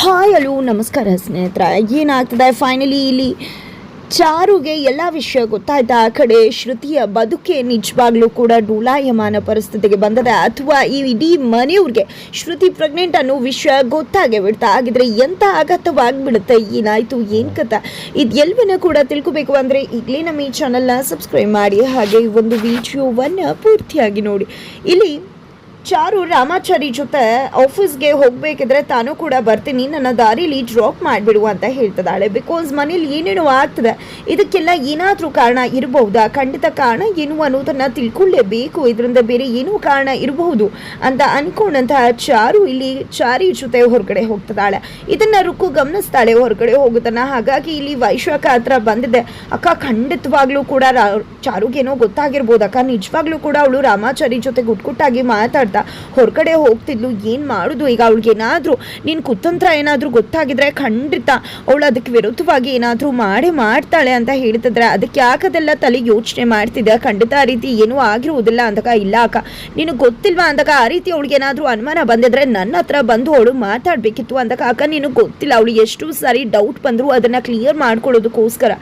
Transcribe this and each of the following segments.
Hi hello ನಮಸ್ಕಾರ ಸ್ನೇಹಿತರ. ಏನಾಗ್ತದೆ? ಫೈನಲಿ ಇಲ್ಲಿ ಚಾರುಗೆ ಎಲ್ಲ ವಿಷಯ ಗೊತ್ತಾಯ್ತಾ. ಆ ಕಡೆ ಶ್ರುತಿಯ ಬದುಕೆ ನಿಜವಾಗ್ಲೂ ಕೂಡ ಡೂಲಾಯಮಾನ ಪರಿಸ್ಥಿತಿಗೆ ಬಂದದ. ಅಥವಾ ಈ ಇಡೀ ಮನೆಯವ್ರಿಗೆ ಶ್ರುತಿ ಪ್ರೆಗ್ನೆಂಟ್ ಅನ್ನೋ ವಿಷಯ ಗೊತ್ತಾಗೇ ಬಿಡ್ತಾ. ಹಾಗಿದ್ರೆ ಎಂತ ಆಘಾತವಾಗ್ಬಿಡುತ್ತೆ? ಏನಾಯ್ತು? ಏನ್ ಕಥ ಇದು ಎಲ್ವನ್ನ ಕೂಡ ತಿಳ್ಕೊಬೇಕು ಅಂದ್ರೆ ಈಗಲೇ ನಮ್ಮ ಈ ಚಾನಲ್ನ ಸಬ್ಸ್ಕ್ರೈಬ್ ಮಾಡಿ. ಹಾಗೆ ಈ ಒಂದು ವಿಡಿಯೋವನ್ನ ಪೂರ್ತಿಯಾಗಿ ನೋಡಿ. ಇಲ್ಲಿ ಚಾರು ರಾಮಾಚಾರಿ ಜೊತೆ ಆಫೀಸ್ಗೆ ಹೋಗಬೇಕಿದ್ರೆ ತಾನು ಕೂಡ ಬರ್ತೀನಿ. ನನ್ನ ದಾರಿಲಿ ಡ್ರಾಪ್ ಮಾಡಿಬಿಡು ಅಂತ ಹೇಳ್ತಿದ್ದಾಳೆ. ಬಿಕಾಸ್ ಮನೇಲಿ ಏನೇನು ಆಗ್ತದೆ. ಇದಕ್ಕೆಲ್ಲ ಏನಾದರೂ ಕಾರಣ ಇರಬಹುದಾ? ಖಂಡಿತ ಕಾರಣ ಏನು ಅನ್ನೋದನ್ನು ತಿಳ್ಕೊಳ್ಳೇಬೇಕು. ಇದರಿಂದ ಬೇರೆ ಏನೂ ಕಾರಣ ಇರಬಹುದು ಅಂತ ಅನ್ಕೊಂಡಂತಹ ಚಾರು ಇಲ್ಲಿ ಚಾರಿ ಜೊತೆ ಹೊರಗಡೆ ಹೋಗ್ತದಾಳೆ ಇದನ್ನ ರುಕ್ಕು ಗಮನಿಸ್ತಾಳೆ ಹೊರಗಡೆ ಹೋಗುತ್ತಾನ ಹಾಗಾಗಿ ಇಲ್ಲಿ ವೈಶಾಖ ಹತ್ರ ಬಂದಿದೆ. ಅಕ್ಕ, ಖಂಡಿತವಾಗ್ಲೂ ಕೂಡ ಚಾರುಗೇನೋ ಗೊತ್ತಾಗಿರ್ಬೋದು ಅಕ್ಕ. ನಿಜವಾಗ್ಲೂ ಕೂಡ ಅವಳು ರಾಮಾಚಾರಿ ಜೊತೆ ಗುಟ್ಗುಟ್ಟಾಗಿ ಮಾತಾಡ್ತಾ ಹೊರಗಡೆ ಹೋಗ್ತಿದ್ಲು, ಏನು ಮಾಡೋದು? ಈಗ ಅವಳಿಗೆ ಏನಾದರೂ, ನೀನು ಕುತಂತ್ರ ಏನಾದರೂ ಗೊತ್ತಾಗಿದ್ರೆ ಖಂಡಿತ ಅವಳು ಅದಕ್ಕೆ ವಿರುದ್ಧವಾಗಿ ಏನಾದರೂ ಮಾಡಿ ಮಾಡ್ತಾಳೆ ಅಂತ ಹೇಳ್ತಿದ್ರೆ ಅದಕ್ಕೆ ಯಾಕದೆಲ್ಲ ತಲೆ ಯೋಚನೆ ಮಾಡ್ತಿದ್ದೆ ಖಂಡಿತ ಆ ರೀತಿ ಏನೂ ಆಗಿರುವುದಿಲ್ಲ ಅಂದಾಗ, ಇಲ್ಲ ಅಕ್ಕ. ನಿನಗೆ ಗೊತ್ತಿಲ್ವಾ ಅಂದಾಗ, ಆ ರೀತಿ ಅವಳಿಗೆ ಏನಾದರೂ ಅನುಮಾನ ಬಂದಿದ್ರೆ ನನ್ನ ಹತ್ರ ಬಂದು ಅವಳು ಮಾತಾಡಬೇಕಿತ್ತು ಅಂದಾಗ, ಅಕ್ಕ ನೀನು ಗೊತ್ತಿಲ್ಲ, ಅವಳು ಎಷ್ಟು ಸಾರಿ ಡೌಟ್ ಬಂದರೂ ಅದನ್ನು ಕ್ಲಿಯರ್ ಮಾಡ್ಕೊಳ್ಳೋದಕ್ಕೋಸ್ಕರ.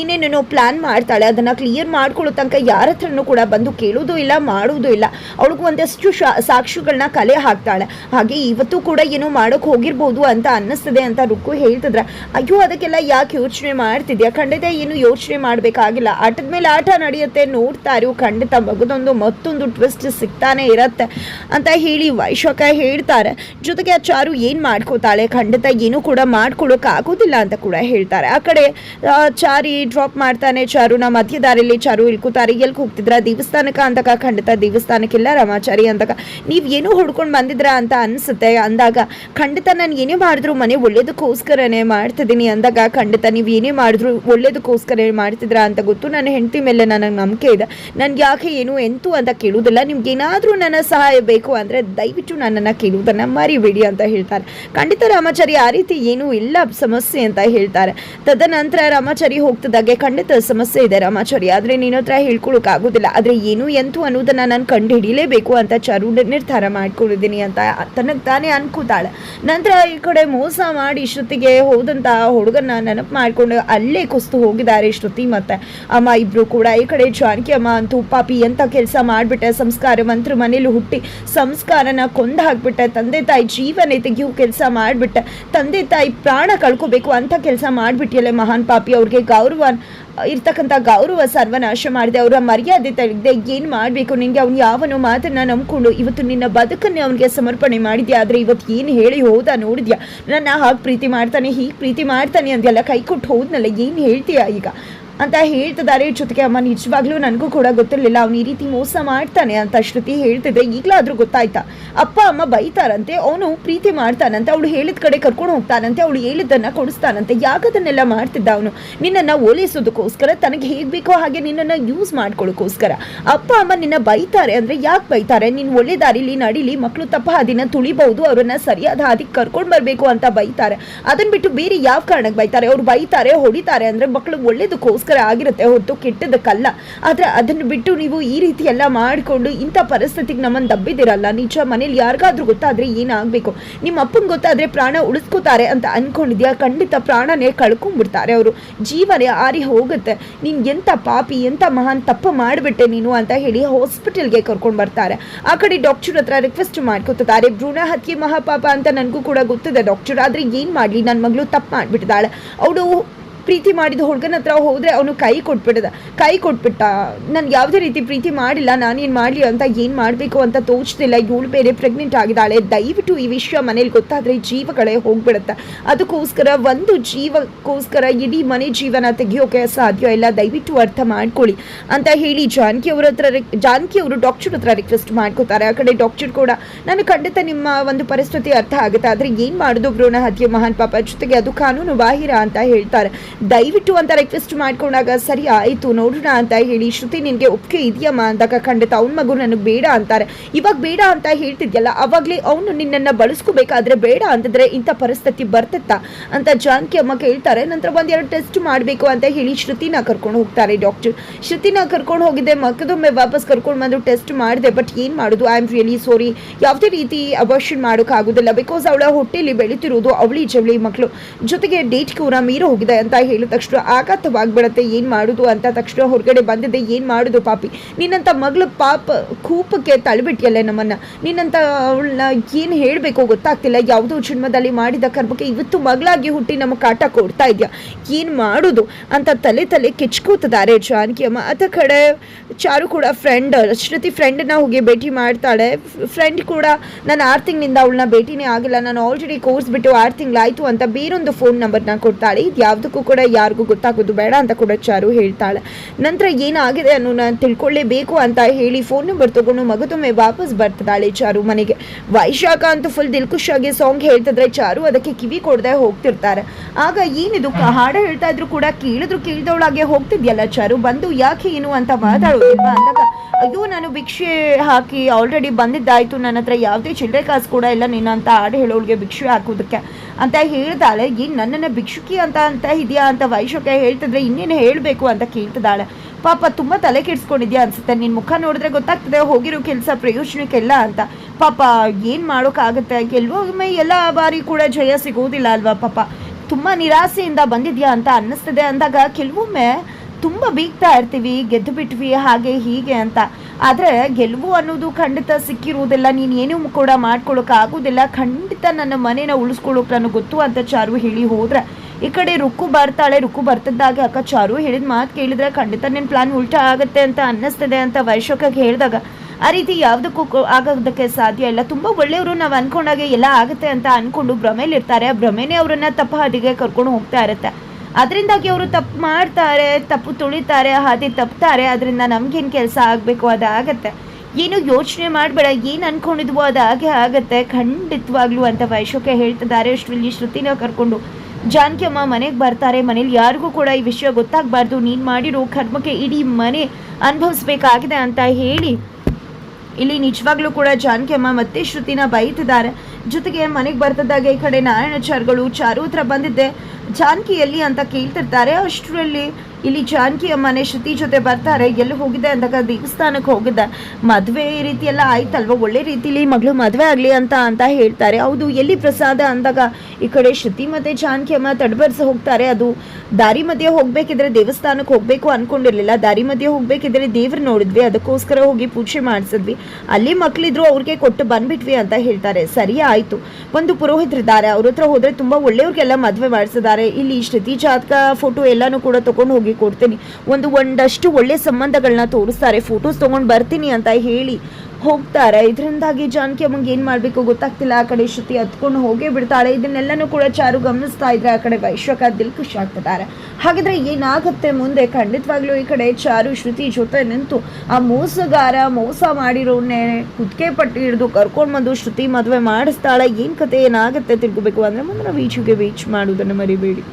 ಏನೇನೇನೋ ಪ್ಲ್ಯಾನ್ ಮಾಡ್ತಾಳೆ, ಅದನ್ನು ಕ್ಲಿಯರ್ ಮಾಡ್ಕೊಳ್ಳೋ ತನಕ ಯಾರ ಹತ್ರನೂ ಕೂಡ ಬಂದು ಕೇಳೋದು ಇಲ್ಲ, ಮಾಡೋದು ಇಲ್ಲ. ಅವಳಿಗೂ ಒಂದಷ್ಟು ಸಾಕ್ಷಿಗಳನ್ನ ಕಲೆ ಹಾಕ್ತಾಳೆ. ಹಾಗೆ ಇವತ್ತು ಕೂಡ ಏನೋ ಮಾಡೋಕೆ ಹೋಗಿರ್ಬೋದು ಅಂತ ಅನ್ನಿಸ್ತದೆ ಅಂತ ರುಕ್ಕು ಹೇಳ್ತಿದ್ರೆ, ಅಯ್ಯೋ, ಅದಕ್ಕೆಲ್ಲ ಯಾಕೆ ಯೋಚನೆ ಮಾಡ್ತಿದ್ಯಾ? ಖಂಡಿತ ಏನು ಯೋಚನೆ ಮಾಡಬೇಕಾಗಿಲ್ಲ. ಆಟದ ಮೇಲೆ ಆಟ ನಡೆಯುತ್ತೆ, ನೋಡ್ತಾ ಖಂಡಿತ ಮಗದೊಂದು ಮತ್ತೊಂದು ಟ್ವಿಸ್ಟ್ ಸಿಗ್ತಾನೆ ಇರತ್ತೆ, ಅಂತ ಹೇಳಿ ವೈಶಾಖ ಹೇಳ್ತಾರೆ. ಜೊತೆಗೆ ಆ ಚಾರು ಏನು ಮಾಡ್ಕೋತಾಳೆ? ಖಂಡಿತ ಏನೂ ಕೂಡ ಮಾಡ್ಕೊಳ್ಳೋಕೆ ಆಗೋದಿಲ್ಲ ಅಂತ ಕೂಡ ಹೇಳ್ತಾರೆ. ಆ ಕಡೆ ಚಾರಿ ಡ್ರಾಪ್ ಮಾಡ್ತಾನೆ ಚಾರುನ. ಮಧ್ಯ ದಾರಿಯಲ್ಲಿ ಚಾರು ಇಳ್ಕೋತಾರೆ. ಎಲ್ಗೆ ಹೋಗ್ತಿದ್ರ? ದೇವಸ್ಥಾನಕ್ಕೆ ಅಂತಕ ಖಂಡಿತ ದೇವಸ್ಥಾನಕ್ಕೆಲ್ಲ ರಾಮಾಚಾರಿ ಅಂತಕ ನೀವು ಏನೂ ಹುಡ್ಕೊಂಡು ಬಂದಿದ್ರ ಅಂತ ಅನಿಸುತ್ತೆ. ಅಂದಾಗ ಖಂಡಿತ ನಾನು ಏನೇ ಮಾಡಿದ್ರು ಮನೆ ಒಳ್ಳೇದಕ್ಕೋಸ್ಕರನೇ ಮಾಡ್ತಿದ್ದೀನಿ. ಅಂದಾಗ ಖಂಡಿತ ನೀವು ಏನೇ ಮಾಡಿದ್ರು ಒಳ್ಳೇದಕ್ಕೋಸ್ಕರ ಮಾಡ್ತಿದ್ರ ಅಂತ ಗೊತ್ತು. ನನ್ನ ಹೆಂಡತಿ ಮೇಲೆ ನನಗೆ ನಂಬಿಕೆ ಇದೆ. ನನಗೆ ಯಾಕೆ ಏನು, ಎಂತು ಅಂತ ಕೇಳುವುದಿಲ್ಲ. ನಿಮ್ಗೆ ಏನಾದರೂ ನನ್ನ ಸಹಾಯ ಬೇಕು ಅಂದರೆ ದಯವಿಟ್ಟು ನನ್ನನ್ನು ಕೇಳುವುದನ್ನು ಮರಿಬೇಡಿ ಅಂತ ಹೇಳ್ತಾರೆ. ಖಂಡಿತ ರಾಮಾಚಾರಿ ಆ ರೀತಿ ಏನೂ ಇಲ್ಲ, ಸಮಸ್ಯೆ ಅಂತ ಹೇಳ್ತಾರೆ. ತದನಂತರ ರಾಮಾಚಾರಿ ಹೋಗ್ತಿದ್ದಾಗೆ ಖಂಡಿತ ಸಮಸ್ಯೆ ಇದೆ ರಾಮಾಚಾರಿ. ಆದರೆ ನಿನ್ನ ಹತ್ರ ಹೇಳ್ಕೊಳಕ್ಕಾಗೋದಿಲ್ಲ. ಆದರೆ ಏನು, ಎಂತು ಅನ್ನೋದನ್ನು ನಾನು ಕಂಡು ಹಿಡಿಲೇಬೇಕು ಅಂತ ಚಾರು ನಿರ್ಧಾರ ಮಾಡ್ಕೊಂಡಿದ್ದೀನಿ ಅಂತ ತನಗೆ ತಾನೇ ಅನ್ಕೋತಾಳೆ. ನಂತರ ಈ ಕಡೆ ಮೋಸ ಮಾಡಿ ಶ್ರುತಿಗೆ ಹೋದಂತ ಹುಡುಗನ ನೆನಪು ಮಾಡಿಕೊಂಡು ಅಲ್ಲೇ ಕುಸ್ತು ಹೋಗಿದ್ದಾರೆ ಶ್ರುತಿ ಮತ್ತೆ ಅಮ್ಮ ಇಬ್ರು ಕೂಡ. ಈ ಕಡೆ ಜಾನಕಿ ಅಮ್ಮ ಅಂತೂ ಪಾಪಿ ಎಂತ ಕೆಲಸ ಮಾಡಿಬಿಟ್ಟೆ. ಸಂಸ್ಕಾರವಂತರು ಮನೇಲಿ ಹುಟ್ಟಿ ಸಂಸ್ಕಾರನ ಕೊಂದು ಹಾಕ್ಬಿಟ್ಟೆ. ತಂದೆ ತಾಯಿ ಜೀವನ ತೆಗೆಯೋ ಕೆಲಸ ಮಾಡಿಬಿಟ್ಟೆ. ತಂದೆ ತಾಯಿ ಪ್ರಾಣ ಕಳ್ಕೋಬೇಕು ಅಂತ ಕೆಲಸ ಮಾಡಿಬಿಟ್ಟಿಯಲ್ಲೇ ಮಹಾನ್ ಪಾಪಿ. ಅವ್ರಿಗೆ ಗೌರವ ಇರ್ತಕ್ಕಂಥ ಗೌರವ ಸರ್ವನಾಶ ಮಾಡಿದೆ. ಅವರ ಮರ್ಯಾದೆ ತೆಗೆದೆ ಏನು ಮಾಡಬೇಕು? ನಿನಗೆ ಅವ್ನು ಯಾವನೋ ಮಾತನ್ನು ನಂಬಿಕೊಂಡು ಇವತ್ತು ನಿನ್ನ ಬದುಕನ್ನೇ ಅವನಿಗೆ ಸಮರ್ಪಣೆ ಮಾಡಿದ್ಯಾ? ಆದರೆ ಇವತ್ತು ಏನು ಹೇಳಿ ಹೋದ ನೋಡಿದ್ಯಾ? ನನ್ನ ಹಾಗೆ ಪ್ರೀತಿ ಮಾಡ್ತಾನೆ, ಹೀಗೆ ಪ್ರೀತಿ ಮಾಡ್ತಾನೆ ಅಂದೆಲ್ಲ ಕೈ ಕೊಟ್ಟು ಹೋದ್ನಲ್ಲ, ಏನು ಹೇಳ್ತೀಯಾ ಈಗ? ಅಂತ ಹೇಳ್ತಿದ್ದಾರೆ. ಜೊತೆಗೆ ಅಮ್ಮ, ನಿಜವಾಗ್ಲೂ ನನಗೂ ಕೂಡ ಗೊತ್ತಿರಲಿಲ್ಲ. ಅವನು ಈ ರೀತಿ ಮೋಸ ಮಾಡ್ತಾನೆ ಅಂತ ಶ್ರುತಿ ಹೇಳ್ತಿದ್ರೆ ಈಗಲಾದರೂ ಗೊತ್ತಾಯ್ತಾ? ಅಪ್ಪ, ಅಮ್ಮ ಬೈತಾರಂತೆ, ಅವನು ಪ್ರೀತಿ ಮಾಡ್ತಾನಂತೆ, ಅವಳು ಹೇಳಿದ ಕಡೆ ಕರ್ಕೊಂಡು ಹೋಗ್ತಾನಂತೆ, ಅವಳು ಹೇಳಿದ್ದನ್ನು ಕೊಡಿಸ್ತಾನಂತೆ. ಯಾಕದನ್ನೆಲ್ಲ ಮಾಡ್ತಿದ್ದ ಅವನು? ನಿನ್ನನ್ನು ಓಲೈಸೋದಕ್ಕೋಸ್ಕರ, ತನಗೆ ಹೇಗೆ ಬೇಕೋ ಹಾಗೆ ನಿನ್ನನ್ನು ಯೂಸ್ ಮಾಡ್ಕೊಳ್ಳೋಕ್ಕೋಸ್ಕರ. ಅಪ್ಪ, ಅಮ್ಮ ನಿನ್ನ ಬೈತಾರೆ ಅಂದರೆ ಯಾಕೆ ಬೈತಾರೆ? ನೀನು ಒಳ್ಳೆ ದಾರಿಲಿ ನಡೀಲಿ ಮಕ್ಕಳು ತಪ್ಪ ಹಾದಿನ ತುಳಿಬಹುದು, ಅವರನ್ನು ಸರಿಯಾದ ಹಾದಿಗೆ ಕರ್ಕೊಂಡು ಬರಬೇಕು ಅಂತ ಬೈತಾರೆ. ಅದನ್ನು ಬಿಟ್ಟು ಬೇರೆ ಯಾವ ಕಾರಣಕ್ಕೆ ಬೈತಾರೆ? ಅವ್ರು ಬೈತಾರೆ, ಹೊಡಿತಾರೆ ಅಂದರೆ ಮಕ್ಕಳು ಒಳ್ಳೇದಕ್ಕೋಸ್ಕರ ಆಗಿರುತ್ತೆ. ಹೊತ್ತು ಕೆಟ್ಟದಕ್ಕಲ್ಲ ಆದರೆ ಅದನ್ನು ಬಿಟ್ಟು ನೀವು ಈ ರೀತಿ ಎಲ್ಲ ಮಾಡಿಕೊಂಡು ಇಂಥ ಪರಿಸ್ಥಿತಿಗೆ ನಮ್ಮನ್ನು ದಬ್ಬಿದಿರಲ್ಲ ನಿಜ ಮನೇಲಿ ಯಾರಿಗಾದ್ರೂ ಗೊತ್ತಾದರೆ ಏನಾಗಬೇಕು? ನಿಮ್ಮ ಅಪ್ಪನ ಗೊತ್ತಾದರೆ ಪ್ರಾಣ ಉಳಿಸ್ಕೋತಾರೆ ಅಂತ ಅಂದ್ಕೊಂಡಿದ್ಯಾ ಖಂಡಿತ ಪ್ರಾಣನೇ ಕಳ್ಕೊಂಡ್ಬಿಡ್ತಾರೆ ಅವರು. ಜೀವನೇ ಆರಿ ಹೋಗುತ್ತೆ. ನೀನು ಎಂಥ ಪಾಪಿ, ಎಂಥ ಮಹಾನ್ ತಪ್ಪು ಮಾಡಿಬಿಟ್ಟೆ ನೀನು ಅಂತ ಹೇಳಿ ಹಾಸ್ಪಿಟಲ್ಗೆ ಕರ್ಕೊಂಡು ಬರ್ತಾರೆ. ಆ ಕಡೆ ಡಾಕ್ಟರ್ ಹತ್ರ ರಿಕ್ವೆಸ್ಟ್ ಮಾಡ್ಕೊತಿದ್ದಾರೆ. ಭ್ರೂಣ ಹತ್ಯೆ ಮಹಾಪಾಪ ಅಂತ ನನಗೂ ಕೂಡ ಗೊತ್ತಿದೆ ಡಾಕ್ಟರ್. ಆದರೆ ಏನು ಮಾಡಲಿ? ನನ್ನ ಮಗಳು ತಪ್ಪು ಮಾಡಿಬಿಟ್ಟಿದ್ದಾಳೆ. ಅವಳು ಪ್ರೀತಿ ಮಾಡಿದ ಹುಡುಗನ ಹತ್ರ ಹೋದರೆ ಅವನು ಕೈ ಕೊಟ್ಬಿಡದ. ಕೈ ಕೊಟ್ಬಿಟ್ಟ. ನಾನು ಯಾವುದೇ ರೀತಿ ಪ್ರೀತಿ ಮಾಡಿಲ್ಲ, ನಾನೇನು ಮಾಡಲಿ ಅಂತ ಏನು ಮಾಡಬೇಕು ಅಂತ ತೋಚ್ತಿಲ್ಲ. ಇವಳು ಬೇರೆ ಪ್ರೆಗ್ನೆಂಟ್ ಆಗಿದ್ದಾಳೆ. ದಯವಿಟ್ಟು ಈ ವಿಷಯ ಮನೇಲಿ ಗೊತ್ತಾದರೆ ಜೀವಗಳೇ ಹೋಗ್ಬಿಡುತ್ತೆ. ಅದಕ್ಕೋಸ್ಕರ ಒಂದು ಜೀವಕ್ಕೋಸ್ಕರ ಇಡೀ ಮನೆ ಜೀವನ ತೆಗೆಯೋಕೆ ಸಾಧ್ಯ ಇಲ್ಲ. ದಯವಿಟ್ಟು ಅರ್ಥ ಮಾಡ್ಕೊಳ್ಳಿ ಅಂತ ಹೇಳಿ ಜಾನಕಿ ಅವ್ರ ಹತ್ರ ಜಾನಕಿ ಅವರು ಡಾಕ್ಟರ್ ಹತ್ರ ರಿಕ್ವೆಸ್ಟ್ ಮಾಡ್ಕೋತಾರೆ. ಆ ಕಡೆ ಡಾಕ್ಟರ್ ಕೂಡ, ನಾನು ಖಂಡಿತ ನಿಮ್ಮ ಒಂದು ಪರಿಸ್ಥಿತಿ ಅರ್ಥ ಆಗುತ್ತೆ. ಆದರೆ ಏನು ಮಾಡೋದು ಭ್ರೂಣ ಹತ್ಯೆ ಮಹಾನ್ ಪಾಪ. ಜೊತೆಗೆ ಅದು ಕಾನೂನು ಬಾಹಿರ ಅಂತ ಹೇಳ್ತಾರೆ. ದಯವಿಟ್ಟು ಅಂತ ರಿಕ್ವೆಸ್ಟ್ ಮಾಡ್ಕೊಂಡಾಗ ಸರಿ, ಆಯಿತು, ನೋಡೋಣ ಅಂತ ಹೇಳಿ ಶ್ರುತಿ ನಿನಗೆ ಒಪ್ಪಿಗೆ ಇದೆಯಮ್ಮ ಅಂದಾಗ ಖಂಡಿತ ಅವ್ನ ಮಗು ನನಗೆ ಬೇಡ ಅಂತಾರೆ. ಇವಾಗ ಬೇಡ ಅಂತ ಹೇಳ್ತಿದ್ಯಲ್ಲ, ಅವಾಗಲೇ ಅವನು ನಿನ್ನನ್ನು ಬಳಸ್ಕೋಬೇಕಾದ್ರೆ ಬೇಡ ಅಂತಂದರೆ ಇಂಥ ಪರಿಸ್ಥಿತಿ ಬರ್ತತ್ತಾ? ಅಂತ ಜಾನಕಿ ಅಮ್ಮ ಕೇಳ್ತಾರೆ. ನಂತರ ಒಂದೆರಡು ಟೆಸ್ಟ್ ಮಾಡಬೇಕು ಅಂತ ಹೇಳಿ ಶ್ರುತಿನ ಕರ್ಕೊಂಡು ಹೋಗ್ತಾರೆ ಡಾಕ್ಟರ್ ಶ್ರುತಿನ ಕರ್ಕೊಂಡು ಹೋಗಿದ್ದೆ, ಮಕ್ಕದೊಮ್ಮೆ ವಾಪಸ್ ಕರ್ಕೊಂಡು ಬಂದು ಟೆಸ್ಟ್ ಮಾಡಿದೆ ಬಟ್ ಏನು ಮಾಡೋದು? ಐ ಆಮ್ ರಿಯಲಿ ಸಾರಿ ಯಾವುದೇ ರೀತಿ ಅಬಾರ್ಷನ್ ಮಾಡೋಕ್ಕಾಗೋದಿಲ್ಲ. ಬಿಕಾಸ್ ಅವಳ ಹೊಟ್ಟೆಯಲ್ಲಿ ಬೆಳೀತಿರೋದು ಅವಳಿ ಜವಳಿ ಮಕ್ಕಳು ಜೊತೆಗೆ ಡೇಟ್ ಕೂಡ ಮೀರೋ ಹೋಗಿದೆ ಅಂತ ಹೇಳಿದ ತಕ್ಷಣ ಆಘಾತವಾಗ್ಬಿಡತ್ತೆ, ಏನು ಮಾಡೋದು ಅಂತ ತಕ್ಷಣ ಹೊರಗಡೆ ಬಂದಿದೆ ಏನು ಮಾಡೋದು ಪಾಪಿ? ನಿನ್ನಂಥ ಮಗಳು ಪಾಪ ಕೂಪಕ್ಕೆ ತಳ್ಳಿಬಿಟ್ಟಿಯಲ್ಲ ನಮ್ಮನ್ನು. ನಿನ್ನಂಥ ಅವಳನ್ನ ಏನು ಹೇಳಬೇಕು ಗೊತ್ತಾಗ್ತಿಲ್ಲ. ಯಾವುದೋ ಜನ್ಮದಲ್ಲಿ ಮಾಡಿದ ಕರ್ಮಕ್ಕೆ ಇವತ್ತು ಮಗಳಾಗಿ ಹುಟ್ಟಿ ನಮ್ಮ ಕಾಟ ಕೊಡ್ತಾ ಇದೆಯಾ? ಏನು ಮಾಡೋದು? ಅಂತ ತಲೆ ತಲೆ ಕೆಚ್ಕೋತಿದ್ದಾರೆ ಜಾನಕಿ ಅಮ್ಮ. ಅದ ಕಡೆ ಚಾರು ಕೂಡ ಫ್ರೆಂಡ್ ಶ್ರುತಿ ಫ್ರೆಂಡನ್ನ ಹೋಗಿ ಭೇಟಿ ಮಾಡ್ತಾಳೆ. ಫ್ರೆಂಡ್ ಕೂಡ ನಾನು ಆರು ತಿಂಗಳಿಂದ ಅವಳನ್ನ ಭೇಟಿನೇ ಆಗಿಲ್ಲ. ನಾನು ಆಲ್ರೆಡಿ ಕೋರ್ಸ್ ಬಿಟ್ಟು ಆರು ತಿಂಗಳಾಯಿತು ಅಂತ ಬೇರೊಂದು ಫೋನ್ ನಂಬರ್ನ ಕೊಡ್ತಾಳೆ. ಇದು ಯಾವುದಕ್ಕೂ ಯಾರಿಗೂ ಗೊತ್ತಾಗೋದು ಬೇಡ ಅಂತ ಕೂಡ ಚಾರು ಹೇಳ್ತಾಳೆ. ನಂತರ ಏನಾಗಿದೆ ಅನ್ನೋನ ತಿಳ್ಕೊಳ್ಳೇಬೇಕು ಅಂತ ಹೇಳಿ ಫೋನ್ ನಂಬರ್ ತಗೊಂಡು ಮಗದೊಮ್ಮೆ ವಾಪಸ್ ಬರ್ತದಾಳೆ ಚಾರು ಮನೆಗೆ. ವೈಶಾಖ ಅಂತೂ ಫುಲ್ ದಿಲ್ಖುಷಾಗಿ ಸಾಂಗ್ ಹೇಳ್ತಿದ್ರೆ ಚಾರು ಅದಕ್ಕೆ ಕಿವಿ ಕೊಡದೆ ಹೋಗ್ತಿರ್ತಾರೆ. ಆಗ ಏನಿದು ಹಾಡು ಹೇಳ್ತಾ ಇದ್ರು ಕೂಡ ಕೇಳಿದ್ರು ಕೇಳಿದವಳಾಗೆ ಹೋಗ್ತಿದ್ಯಲ್ಲ ಚಾರು? ಬಂದು ಯಾಕೆ ಏನು ಅಂತ ಮಾತಾಡೋದಿಲ್ಲ ಅಂದಾಗ, ಅಯ್ಯೋ, ನಾನು ಭಿಕ್ಷೆ ಹಾಕಿ ಆಲ್ರೆಡಿ ಬಂದಿದ್ದಾಯ್ತು. ನನ್ನ ಹತ್ರ ಯಾವುದೇ ಚಿಲ್ಲರೆ ಕಾಸು ಕೂಡ ಇಲ್ಲ ನೀನು ಅಂತ ಹಾಡು ಹೇಳೋಳಿಗೆ ಭಿಕ್ಷೆ ಹಾಕೋದಕ್ಕೆ. ಅಂತ ಹೇಳ್ತಾಳೆ ಏನು ನನ್ನನ್ನು ಭಿಕ್ಷುಕಿ ಅಂತ ಅಂತ ಇದೆಯಾ? ಅಂತ ವೈಶೋಕ ಹೇಳ್ತಿದ್ರೆ ಇನ್ನೇನು ಹೇಳಬೇಕು ಅಂತ ಕೇಳ್ತಿದ್ದಾಳೆ. ಪಾಪ ತುಂಬ ತಲೆ ಕೆಡಿಸ್ಕೊಂಡಿದ್ಯಾ ಅನ್ಸುತ್ತೆ. ನಿನ್ನ ಮುಖ ನೋಡಿದ್ರೆ ಗೊತ್ತಾಗ್ತದೆ, ಹೋಗಿರೋ ಕೆಲಸ ಪ್ರಯೋಜನಕ್ಕೆಲ್ಲ ಅಂತ. ಪಾಪ ಏನು ಮಾಡೋಕ್ಕಾಗುತ್ತೆ? ಕೆಲವೊಮ್ಮೆ ಎಲ್ಲ ಬಾರಿ ಕೂಡ ಜಯ ಸಿಗೋದಿಲ್ಲ ಅಲ್ವಾ ಪಾಪ? ತುಂಬ ನಿರಾಸೆಯಿಂದ ಬಂದಿದ್ಯಾ ಅಂತ ಅನ್ನಿಸ್ತದೆ ಅಂದಾಗ ಕೆಲವೊಮ್ಮೆ ತುಂಬ ಬೀಗ್ತಾ ಇರ್ತೀವಿ, ಗೆದ್ದು ಬಿಟ್ವಿ, ಹಾಗೆ ಹೀಗೆ ಅಂತ. ಆದರೆ ಗೆಲುವು ಅನ್ನೋದು ಖಂಡಿತ ಸಿಕ್ಕಿರುವುದಿಲ್ಲ ನೀನು ಏನೂ ಕೂಡ ಮಾಡ್ಕೊಳ್ಳೋಕೆ ಆಗೋದಿಲ್ಲ. ಖಂಡಿತ ನನ್ನ ಮನೇನ ಉಳಿಸ್ಕೊಳ್ಳೋಕೆ ನನಗೆ ಗೊತ್ತು ಅಂತ ಚಾರು ಹೇಳಿ ಹೋದ್ರೆ. ಈ ಕಡೆ ರುಕ್ಕು ಬರ್ತಾಳೆ, ರುಕ್ಕು ಬರ್ತಿದ್ದಾಗ ಅಕ್ಕ ಚಾರು ಹೇಳಿದ ಮಾತು ಕೇಳಿದ್ರೆ ಖಂಡಿತ ನಿನ್ನ ಪ್ಲಾನ್ ಉಲ್ಟಾ ಆಗುತ್ತೆ ಅಂತ ಅನ್ನಿಸ್ತದೆ ಅಂತ ವೈಶೋಕಗೆ ಹೇಳಿದಾಗ, ಆ ರೀತಿ ಯಾವುದಕ್ಕೂ ಆಗೋದಕ್ಕೆ ಸಾಧ್ಯ ಇಲ್ಲ. ತುಂಬ ಒಳ್ಳೆಯವರು ನಾವು ಅನ್ಕೊಂಡಾಗೆ ಎಲ್ಲ ಆಗುತ್ತೆ ಅಂತ ಅನ್ಕೊಂಡು ಭ್ರಮೇಲಿರ್ತಾರೆ ಆ ಭ್ರಮೆನೇ ಅವರನ್ನ ತಪ್ಪು ಹಾದಿಗೆ ಕರ್ಕೊಂಡು ಹೋಗ್ತಾ ಇರುತ್ತೆ. ಅದರಿಂದಾಗಿ ಅವರು ತಪ್ಪು ಮಾಡ್ತಾರೆ, ತಪ್ಪು ತುಳಿತಾರೆ, ಹಾದಿ ತಪ್ಪುತ್ತಾರೆ ಅದರಿಂದ ನಮ್ಗೇನು ಕೆಲಸ ಆಗಬೇಕು ಅದು ಆಗತ್ತೆ ಏನು ಯೋಚನೆ ಮಾಡಬೇಡ, ಏನು ಅನ್ಕೊಂಡಿದ್ವೋ ಅದು ಹಾಗೆ ಆಗುತ್ತೆ. ಖಂಡಿತವಾಗ್ಲೂ ಅಂತ ವೈಶೋಕೆ ಹೇಳ್ತಿದ್ದಾರೆ. ಅಷ್ಟರಲ್ಲಿ ಶ್ರುತಿನ ಕರ್ಕೊಂಡು ಜಾನಕಿ ಅಮ್ಮ ಮನೆಗೆ ಬರ್ತಾರೆ. ಮನೇಲಿ ಯಾರಿಗೂ ಕೂಡ ಈ ವಿಷಯ ಗೊತ್ತಾಗಬಾರ್ದು. ನೀನು ಮಾಡಿರೋ ಕರ್ಮಕ್ಕೆ ಇಡೀ ಮನೆ ಅನುಭವಿಸ್ಬೇಕಾಗಿದೆ ಅಂತ ಹೇಳಿ ಇಲ್ಲಿ ನಿಜವಾಗ್ಲೂ ಕೂಡ ಜಾನಕಿ ಅಮ್ಮ ಮತ್ತೆ ಶ್ರುತಿನ ಬೈತಿದ್ದಾರೆ. ಜೊತೆಗೆ ಮನೆಗೆ ಬರ್ತಿದ್ದಾಗ ಈ ಕಡೆ ನಾರಾಯಣಾಚಾರ್ಗಳು, ಚಾರು ಹತ್ರ ಬಂದಿದ್ದೆ. ಜಾನಕಿ ಎಲ್ಲಿ ಅಂತ ಕೇಳ್ತಿರ್ತಾರೆ. ಅಷ್ಟರಲ್ಲಿ ಇಲ್ಲಿ ಜಾನಕಿ ಅಮ್ಮನೆ ಶ್ರುತಿ ಜೊತೆ ಬರ್ತಾರೆ. ಎಲ್ಲಿ ಹೋಗಿದೆ ಅಂದಾಗ ದೇವಸ್ಥಾನಕ್ಕೆ ಹೋಗಿದ್ದೆ ಮದುವೆ ಈ ರೀತಿ ಎಲ್ಲ ಆಯ್ತಲ್ವ? ಒಳ್ಳೆ ರೀತಿಲಿ ಮಗಳು ಮದುವೆ ಆಗಲಿ ಅಂತ ಅಂತ ಹೇಳ್ತಾರೆ. ಹೌದು, ಎಲ್ಲಿ ಪ್ರಸಾದ ಅಂದಾಗ ಈ ಕಡೆ ಶ್ರುತಿ ಮತ್ತೆ ಜಾನಕಿ ಅಮ್ಮ ತಡಬರ್ಸಿ ಹೋಗ್ತಾರೆ. ಅದು ದಾರಿ ಮಧ್ಯೆ ಹೋಗ್ಬೇಕಿದ್ರೆ ದೇವಸ್ಥಾನಕ್ಕೆ ಹೋಗ್ಬೇಕು ಅನ್ಕೊಂಡಿರ್ಲಿಲ್ಲ. ದಾರಿ ಮಧ್ಯೆ ಹೋಗ್ಬೇಕಿದ್ರೆ ದೇವ್ರು ನೋಡಿದ್ವಿ. ಅದಕ್ಕೋಸ್ಕರ ಹೋಗಿ ಪೂಜೆ ಮಾಡಿಸಿದ್ವಿ. ಅಲ್ಲಿ ಮಕ್ಕಳಿದ್ರು ಅವ್ರಿಗೆ ಕೊಟ್ಟು ಬಂದ್ಬಿಟ್ವಿ ಅಂತ ಹೇಳ್ತಾರೆ. ಸರಿ ಆಯಿತು. ಒಂದು ಪುರೋಹಿತರಿದ್ದಾರೆ ಅವ್ರ ಹತ್ರ ಹೋದ್ರೆ ತುಂಬಾ ಒಳ್ಳೆಯವ್ರಿಗೆಲ್ಲ ಮದುವೆ ಮಾಡಿಸಿದ್ದಾರೆ. ಇಲ್ಲಿ ಶ್ರುತಿ ಜಾತಕ ಫೋಟೋ ಎಲ್ಲಾನು ಕೂಡ ತಗೊಂಡು ಹೋಗಿ ಕೊಡ್ತೀನಿ. ಒಂದು ಒಂದಷ್ಟು ಒಳ್ಳೆ ಸಂಬಂಧಗಳನ್ನ ತೋರಿಸ್ತಾರೆ ಫೋಟೋಸ್ ತೊಗೊಂಡು ಬರ್ತೀನಿ ಅಂತ ಹೇಳಿ ಹೋಗ್ತಾರೆ. ಇದರಿಂದಾಗಿ ಜಾನಕಿ ಅಮ್ಮಂಗೆ ಏನು ಮಾಡಬೇಕು ಗೊತ್ತಾಗ್ತಿಲ್ಲ. ಆ ಕಡೆ ಶ್ರುತಿ ಹತ್ಕೊಂಡು ಹೋಗೇ ಬಿಡ್ತಾಳೆ. ಇದನ್ನೆಲ್ಲನೂ ಕೂಡ ಚಾರು ಗಮನಿಸ್ತಾ ಇದ್ರೆ ಆ ಕಡೆ ವೈಶ್ವಕ ದಿಲ್ ಖುಷಿ ಆಗ್ತಿದ್ದಾರೆ. ಹಾಗಿದ್ರೆ ಏನಾಗುತ್ತೆ ಮುಂದೆ? ಖಂಡಿತವಾಗ್ಲೂ ಈ ಕಡೆ ಚಾರು, ಶ್ರುತಿ ಜೊತೆ ನಿಂತು ಆ ಮೋಸಗಾರ, ಮೋಸ ಮಾಡಿರೋನ್ನೇ ಕುದಕೆ ಪಟ್ಟಿ ಹಿಡಿದು ಕರ್ಕೊಂಡು ಬಂದು ಶ್ರುತಿ ಮದುವೆ ಮಾಡಿಸ್ತಾಳೆ. ಏನು ಕತೆ? ಏನಾಗುತ್ತೆ ತಿಳ್ಕೊಬೇಕು ಅಂದರೆ ಮುಂದಿನ ವೀಚುಗೆ ವೀಚ್ ಮಾಡೋದನ್ನು ಮರಿಬೇಡಿ.